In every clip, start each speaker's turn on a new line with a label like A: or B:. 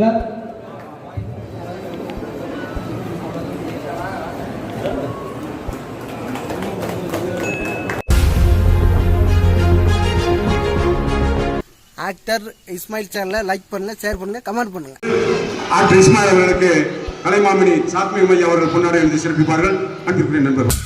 A: செய்கிறார்
B: ஆக்டர் இஸ்மாயில் சேனலை லைக் பண்ணுங்க ஷேர் பண்ணுங்க கமெண்ட் பண்ணுங்க.
C: ஆக்டர் இஸ்மாயில் அவர்களுக்கு கலைமாமணி சாத்மி மையா அவர்கள் பொன்னாடை எழுதி சிறப்பிப்பார்கள். அன்பிற்குரிய நண்பர்கள்.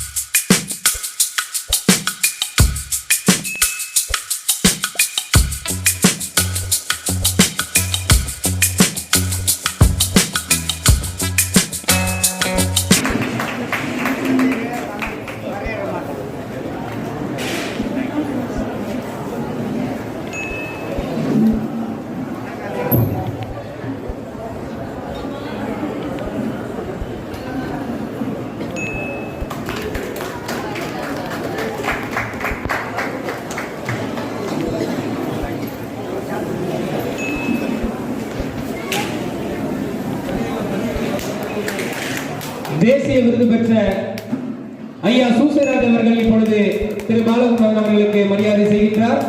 A: தேசிய விருது பெற்ற ஐயா சூசராஜ் அவர்கள் இப்பொழுது திரு பாலகுமாரன் அவர்களுக்கு மரியாதை செய்கின்றார்.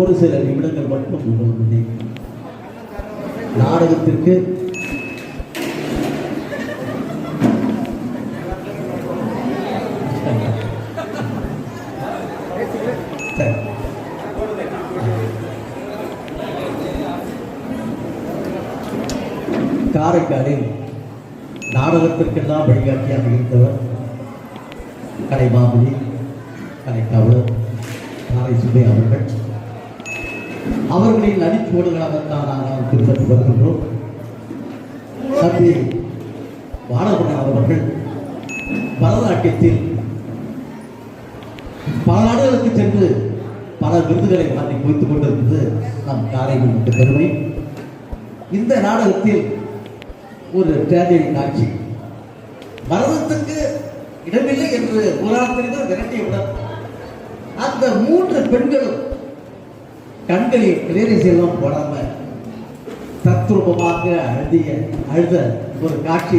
D: ஒரு சில நிமிடங்கள் மட்டும் நாடகத்திற்கு காரைக்காலில் நாடகத்திற்கெல்லாம் வழிகாட்டியாக இருந்தவர் கலைமாமணி கலைக்காவலர் காரை சுபை அவர்கள். அவர்களின் அடிச்சுவடுகளாகத்தான் நாங்கள் பின்பற்றி வருகின்றோம். தம்பி பாலகுமார் அவர்கள் பரதநாட்டியத்தில் பல நாடுகளுக்கு சென்று பல விருதுகளை வாங்கி குவித்துக் கொண்டிருந்தது நம் காரைக்குடி பெருமை இந்த நாடகத்தில் ஒரு டிராஜடி காட்சி. மரணத்துக்கு இடமில்லை என்று புராணத்திற்கு விரட்டியவுடன் அந்த மூன்று பெண்களும் கண்களில் கிளறி செல்வம் போடாம தத்ரூபமாக அழுதிய அழுத ஒரு காட்சி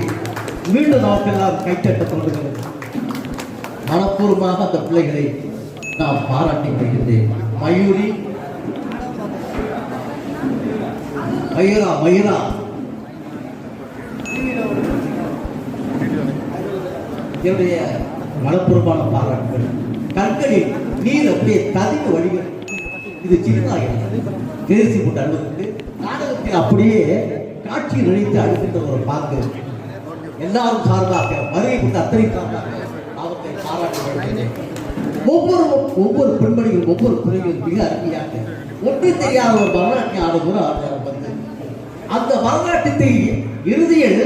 D: மீண்டும் நமக்கெல்லாம் கைத்தட்ட தோன்றுகிறது மனப்பூர்வமாக அந்த பிள்ளைகளை நாம் பாராட்டி வருகின்றேன் மயூரி மயூரா மயூரா. என்னுடைய மனப்பூர்வமான பாராட்டுகள். கண்களில் நீர் அப்படியே ததிக்கு வழிகள். இது சின்னதாக தேர்ச்சி போட்டு அழுவதற்கு நாடகத்தில் அப்படியே காட்சி நினைத்து அழுகின்ற ஒரு பார்க்க எல்லாரும் சார்பாக வருகை கொண்டு அத்தனை சார்பாக அவத்தை பாராட்ட ஒவ்வொரு ஒவ்வொரு பெண்மணியும் ஒவ்வொரு துறையும் மிக அருமையாக ஒன்று தெரியாத ஒரு பரதநாட்டியம் ஆடுகிற வந்து அந்த பரதநாட்டியத்தை இறுதியில்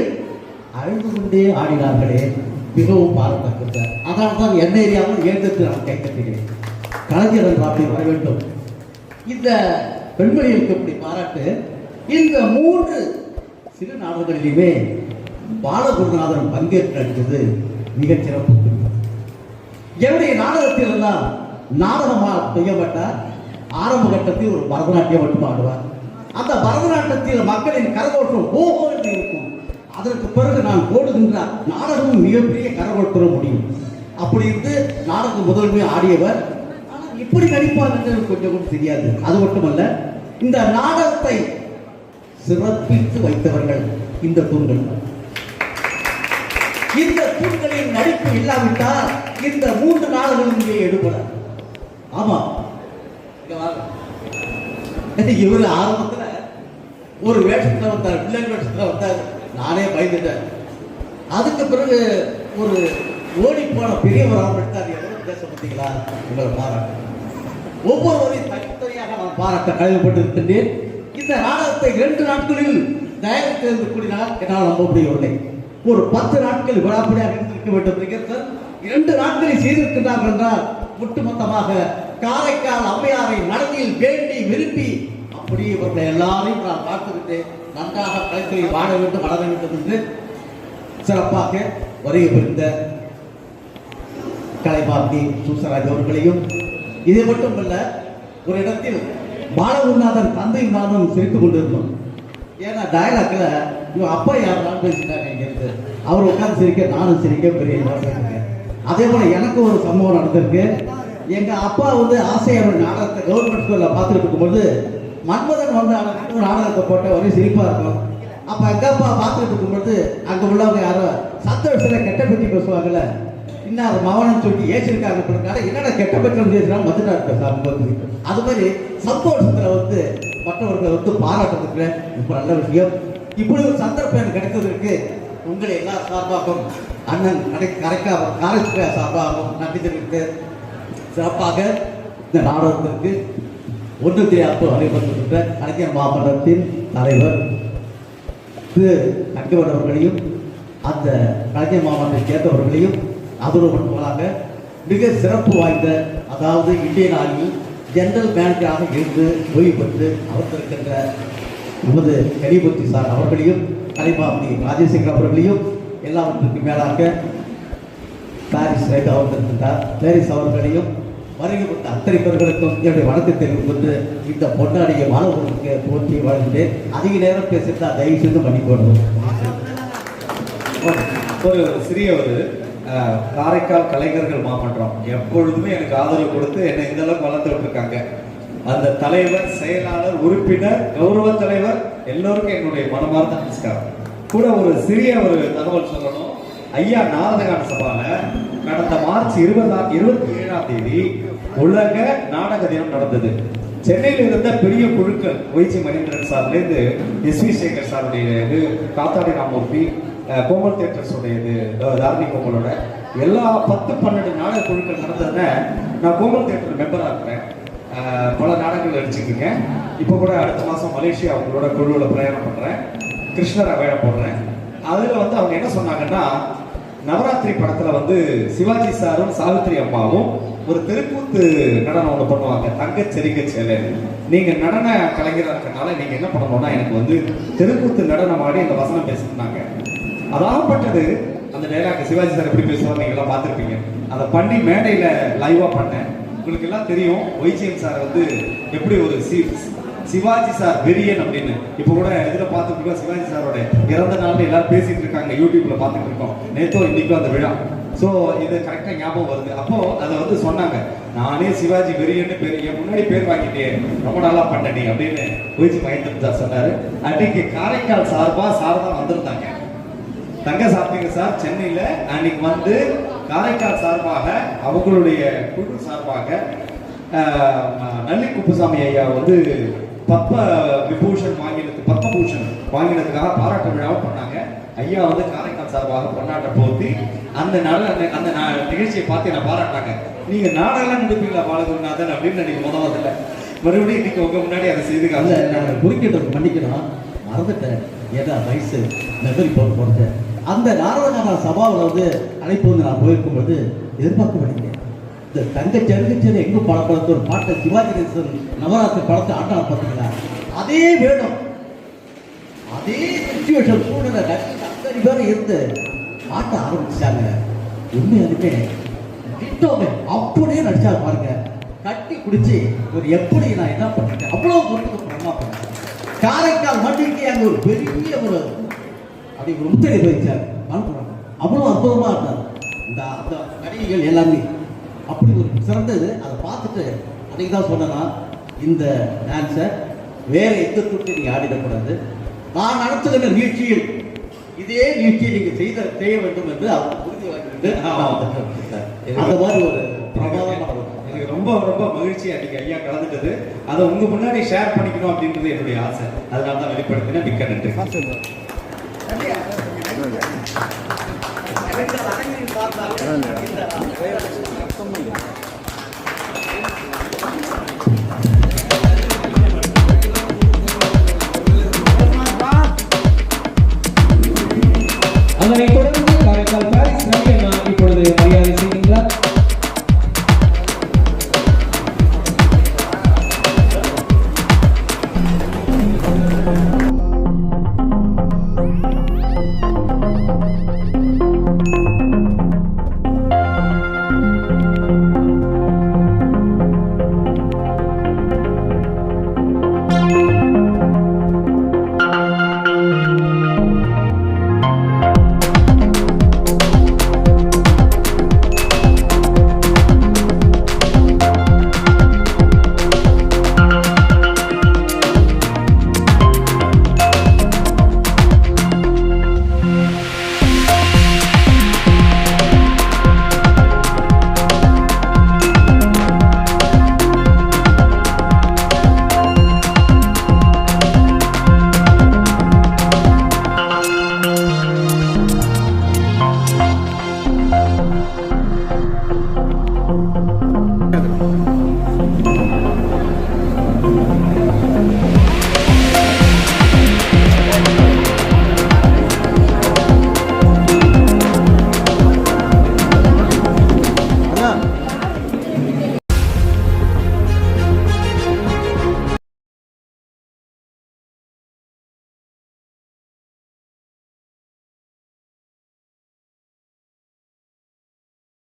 D: அழுது கொண்டே ஆடினார்களே. மிகவும் பாராட்டத்தக்க அதனால் தான் என்ன ஏரியாவும் ஏந்தத்து நான் கை கலைஞர் கலைஞர்கள் வர வேண்டும். இந்த பெண்மணிகளுக்கு இப்படி பாராட்டு இந்த மூன்று சிறு நாடுகளிலுமே பாலகுருநாதன் பங்கேற்று அடித்தது மிகச் சிறப்பு என்னுடைய நாடகத்தில் எல்லாம் நாடகமாக செய்யப்பட்டார். ஆரம்ப கட்டத்தில் ஒரு பரதநாட்டியம் மட்டும் ஆடுவார். அந்த பரதநாட்டியத்தில் மக்களின் கரகோட்டம் ஓஹோ என்று இருக்கும் அதற்கு பிறகு நான் ஓடுகின்ற நாடகமும் மிகப்பெரிய கரகோட்டுற முடியும். அப்படி இருந்து நாடகம் முதன்மை ஆடியவர். ஆனால் இப்படி நடிப்பார் என்று கொஞ்சம் கூட தெரியாது. அது மட்டுமல்ல இந்த நாடகத்தை சிறப்பித்து வைத்தவர்கள் இந்த தூண்கள். இந்த தூண்களின் நடிப்பு இல்லாவிட்டால் இந்த மூன்று நாடுகளும் இங்கே எடுபட ஆமா இவர் ஆரம்பத்தில் ஒரு வேஷத்தில் வந்தார் வில்லன் வேஷத்தில் வந்தார். நானே பயந்துட்டேன். அதுக்கு பிறகு ஒரு ஓடி போன பெரியவராக எடுத்தார். எவ்வளவு பேச பார்த்தீங்களா உங்களை பாராட்டு. ஒவ்வொருவரையும் தனித்தனியாக நான் பாராட்ட கடமைப்பட்டிருக்கின்றேன். இந்த நாடகத்தை இரண்டு நாட்களில் தயாரித்திருந்து கூடினால் என்னால் நம்ப முடியவில்லை. ஒரு பத்து நாட்கள் விழாப்படியாக இருந்திருக்க வேண்டும் என்கிறது இரண்டு நாட்களில் செய்திருக்கின்றார்கள் என்றால் ஒட்டுமொத்தமாக காரைக்கால் அம்மையாரை நடனில் வேண்டி விரும்பி அப்படி இவர்களை எல்லாரையும் நான் பார்த்துக்கிட்டேன் நன்றாக கலைத்துறை வாழ வேண்டும் வளர வேண்டும் என்று சிறப்பாக வருகை புரிந்த கலைபார்த்தி சூசராஜ் அவர்களையும் இது மட்டுமல்ல ஒரு இடத்தில் பாலகுருநாதன் தந்தையும் நானும் சிரித்துக் கொண்டிருந்தோம். ஏன்னா டயலாக்ல இவன் அப்பா யாருனாலும் பேசிட்டாங்க இங்க அவர் உட்கார்ந்து சிரிக்க நானும் சிரிக்க பெரிய அதே போல எனக்கு ஒரு சம்பவம் நடந்திருக்கு. எங்க அப்பா வந்து ஆசையோட நாடகத்தை கவர்மெண்ட் ஸ்கூல்ல பார்த்துட்டு இருக்கும்போது மன்மதன் வந்து ஒரு நாடகத்தை போட்ட ஒரே சிரிப்பாக இருக்கும். அப்போ எங்கள் அப்பா பார்த்துட்டு இருக்கும்போது அங்கே உள்ளவங்க யாரோ சத்த கெட்ட பற்றி பேசுவாங்கல்ல. இன்னும் அது மவனம் சொல்லி ஏற்றிருக்காங்க அப்படின்னால என்னடா கெட்ட பற்றி பேசுறாங்க மதுரா இருக்க அது மாதிரி சந்தோஷத்தில் வந்து மற்றவர்களை வந்து பாராட்டுறதுக்கு ரொம்ப நல்ல விஷயம். இப்படி ஒரு சந்தர்ப்பம் எனக்கு கிடைத்ததற்கு உங்களை எல்லா சார்பாகவும் அண்ணன் கடை கரைக்கா காரைக்குடி சார்பாகவும் நன்றி தெரிவித்து சிறப்பாக இந்த நாடகத்திற்கு ஒன்று அப்போ நடைபெற்றிருக்கிற கலைஞர் மாமன்றத்தின் தலைவர் திரு தங்கவன் அவர்களையும் அந்த கலைஞர் மாமன்றத்தை சேர்ந்தவர்களையும் ஆதரவுபடுத்துவதாக மிக சிறப்பு வாய்ந்த அதாவது இந்தியன் ஆர்மி ஜெனரல் மேனேஜராக இருந்து ஓய்வு பெற்று அமர்ந்திருக்கின்ற நமது கரிபூர்த்தி சார் அவர்களையும் கலைமாமணி ராஜேசேகர் அவர்களையும் எல்லாவற்றுக்கும் மேலாக பாரிஸ் ரைட் அமர்ந்திருக்கின்றார். பாரிஸ் அவர்களையும் வருகை கொடுத்த அத்தனை பேர்களுக்கும் என்னுடைய வணக்கத்தை கொண்டு இந்த பொன்னாடிய மாணவர்களுக்கு போட்டி வாழ்கின்றேன். அதிக நேரம் பேசியிருந்தா தயவு செய்து மன்னிக்கணும்.
E: ஒரு சிறிய ஒரு காரைக்கால் கலைஞர்கள் மாமன்றம் எப்பொழுதுமே எனக்கு ஆதரவு கொடுத்து என்னை இந்த அளவுக்கு வளர்த்துட்டு இருக்காங்க. அந்த தலைவர் செயலாளர் உறுப்பினர் கௌரவ தலைவர் எல்லோருக்கும் என்னுடைய மனமார்ந்த நமஸ்காரம். கூட ஒரு சிறிய ஒரு தகவல் சொல்லணும். ஐயா நாரதகான சபால கடந்த மார்ச் இருபதாம் இருபத்தி ஏழாம் தேதி உலக நாடக தினம் நடந்தது. சென்னையில் இருந்த பெரிய குழுக்கள் ஒய்சி மகேந்திரன் சார்லேருந்து எஸ் வி சேகர் சாருடைய இது காத்தாடி ராமூர்த்தி கோமல் தேட்டர்ஸோட இது அஹ், தாரணி கோமலோட எல்லா பத்து பன்னெண்டு நாடக குழுக்கள் நடந்ததுல நான் கோமல் தேட்டர் மெம்பராக இருக்கிறேன் பல நாடகங்கள் நடிச்சிட்டு இப்போ கூட அடுத்த மாதம் மலேசியா அவங்களோட குழுவில் பிரயாணம் பண்ணுறேன் கிருஷ்ணரை வேலை போடுறேன். அதில் வந்து அவங்க என்ன சொன்னாங்கன்னா நவராத்திரி படத்துல வந்து சிவாஜி சாரும் சாவித்ரி அம்மாவும் ஒரு தெருக்கூத்து நடனம் ஒன்று பண்ணுவாங்க. தங்க செரிக்க சேலை. நீங்க நடன கலைஞராக இருக்கனால நீங்க என்ன பண்ணணும்னா எனக்கு வந்து தெருக்கூத்து நடனம் ஆடி இந்த வசனம் பேசினாங்க. அதாகப்பட்டது அந்த டைலாக் சிவாஜி சார் எப்படி பேசுவார் நீங்க எல்லாம் பார்த்துருப்பீங்க. அதை பண்ணி மேடையில லைவா பண்ணேன். உங்களுக்கு எல்லாம் தெரியும். ஒய்ஜிஎம் சார் வந்து எப்படி ஒரு சீ சிவாஜி சார் வெறியன் அப்படின்னு. இப்போ கூட இதில் பார்த்துட்டு சிவாஜி சாரோட இறந்த நாள் எல்லாரும் பேசிட்டு இருக்காங்க யூடியூப்ல பார்த்துட்டு இருக்கோம். நேத்தோ இன்னைக்கும் அந்த விழா. ஸோ இது கரெக்டாக ஞாபகம் வருது. அப்போ அதை வந்து சொன்னாங்க நானே சிவாஜி வெறியன்னு பேர் என் முன்னாடி பேர் வாங்கிட்டேன் ரொம்ப நல்லா பண்ண நீ அப்படின்னு ஒய்ஜி மகேந்திரன் சார் சொன்னார். அன்னைக்கு காரைக்கால் சார்பாக சார் தான் வந்திருந்தாங்க. தங்க சாப்பிங்க சார் சென்னையில் அன்னைக்கு வந்து காரைக்கால் சார்பாக அவங்களுடைய குழு சார்பாக நல்லி குப்புசாமி ஐயா வந்து பத்ம விபூஷன் வாங்கினது பத்மபூஷன் வாங்கினதுக்காக பாராட்டு விழாவை பண்ணாங்க. ஐயா வந்து காரைக்கால் சார்பாக கொண்டாட்ட போத்தி அந்த நாள் அந்த அந்த நிகழ்ச்சியை பார்த்து நான் பாராட்டாங்க நீங்க நாடெல்லாம் நடிப்பீங்களா பாலகுருநாதன் அப்படின்னு எனக்கு முத முதல்ல மறுபடியும் இன்னைக்கு உங்க முன்னாடி அதை செய்து அல்ல
D: நான் குறுக்கிட்டு மன்னிக்கணும். மறந்துட்டேன். ஏதா வயசு மெமரி போட்டு போட்டேன் அந்த நாரதகான சபாவில் வந்து அழைப்பு வந்து நான் போயிருக்கும்போது எதிர்பார்க்க மாட்டேங்க இந்த தங்க செருகச்சேரி எங்கும் படப்படத்து? ஒரு பாட்டை சிவாஜி கணேசன் நவராத்திரி படத்தை ஆட்டா பார்த்தீங்களா அதே வேணும் அதே சுச்சுவேஷன் சூழ்நிலை அத்தனை பேர் இருந்து ஆட்ட ஆரம்பிச்சாங்க உண்மையாலுமே நிட்டோமே அப்படியே நடிச்சா பாருங்க. கட்டி குடிச்சு ஒரு எப்படி நான் என்ன பண்ணிட்டேன்? அவ்வளவு பொறுத்துக்கு பிரமா பண்ணேன். காரைக்கால் மண்ணுக்கு அங்க ஒரு பெரிய ஒரு அப்படி ஒரு முத்திரை வைச்சார். அனுப்புறாங்க. அவ்வளவு அற்புதமா இருந்தார். இந்த அந்த கடைகள் எல்லாமே அப்படி ஒரு சிறந்தது அதை பார்த்துட்டு அன்னைக்கு தான் சொன்னேன்னா இந்த டான்ஸை வேற எந்த துட்டு நீங்க ஆடிடக்கூடாது. நான் நடத்துகின்ற நிகழ்ச்சியில் இதே நிகழ்ச்சியை நீங்க செய்த செய்ய வேண்டும் என்று அவர் உறுதி வாங்கிட்டு. அந்த மாதிரி ஒரு பிரமாதமான ஒரு
E: எனக்கு ரொம்ப ரொம்ப மகிழ்ச்சி அன்னைக்கு ஐயா கலந்துட்டது. அதை உங்க முன்னாடி ஷேர் பண்ணிக்கணும் அப்படின்றது என்னுடைய ஆசை. அதனால தான் வெளிப்படுத்தினேன் மிக்க நன்றி.
B: 都没有。